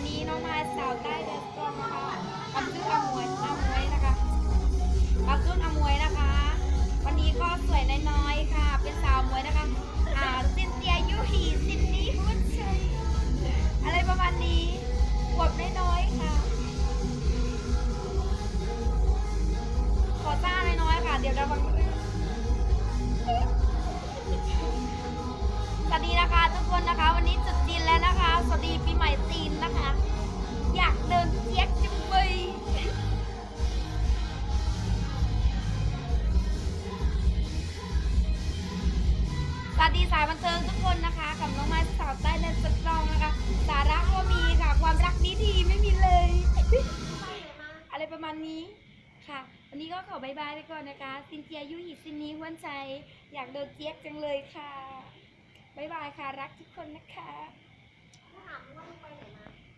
วันนี้น้องมาสาวใต้เดสตรองนะคะคำชื่ออมวยอมวยนะคะคำชื่ออมวยนะคะ วันนี้ก็สวยน้อยๆค่ะ เป็นสาวมวยนะคะอ่าซินเซียยูฮีซินนี่พุชชัยอะไรประมาณนี้ขวบน้อยๆค่ะ ขอจ้าน้อยๆค่ะ เดี๋ยวระวังสวัสดีนะคะทุกคนนะคะ วันนี้จุดจีนแล้วนะคะ สวัสดีปีใหม่ สวัสดีสายบันเทิงทุกคนนะคะ กับน้องไม้สาวใต้แลนสตรองนะคะ สาระก็มีค่ะ ความรักดีดีไม่มีเลย อะไรประมาณนี้ค่ะ วันนี้ก็ขอบายบายไปก่อนนะคะ ซินเจียยุหิซินนี้หวนใจ อยากโดนเจี๊ยกจังเลยค่ะบายบายค่ะ รักทุกคนนะคะ